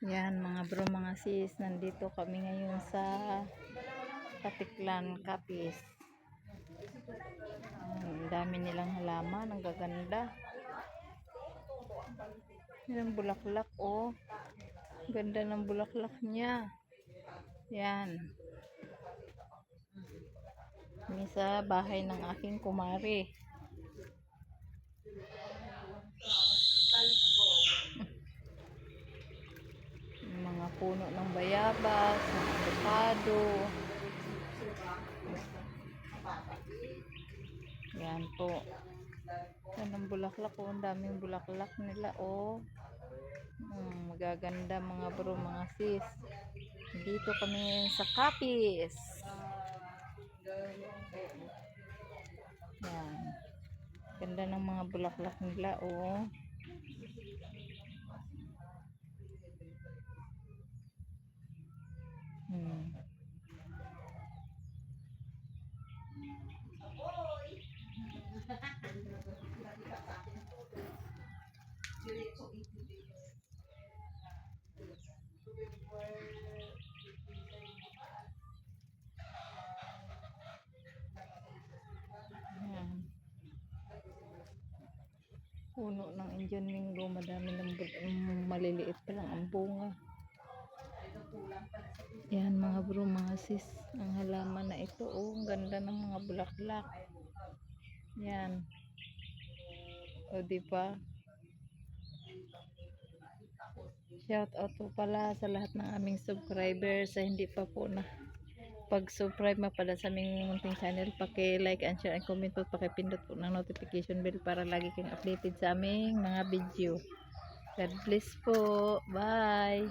Yan mga bro, mga sis, nandito kami ngayon sa Katiklan, Kapis. Ang dami nilang halaman, ang gaganda. Yan bulaklak oh. Ganda ng bulaklak niya. Yan. Kami bahay ng aking kumari. Yung mga puno ng bayabas, ng avocado. Yan po. Yan ang bulaklak oh. Ang daming bulaklak nila oh. Hmm, magaganda mga bro, mga sis. Dito kami sa Kapis. Yan. Ganda ng mga bulaklak nila oh. Hmm. Puno ng Indian Mingo, madami ng maliliit pa lang ang bunga. Mga bro, mga sis, ang halaman na ito, oh, ang ganda ng mga bulaklak. Yan. O, di ba? Shout out po pala sa lahat ng aming subscribers sa hindi pa po na pag-subscribe mo pala sa aming munting channel, paki-like and share and comment po, paki-pindot po ng notification bell para lagi kang updated sa aming mga video. God bless po. Bye.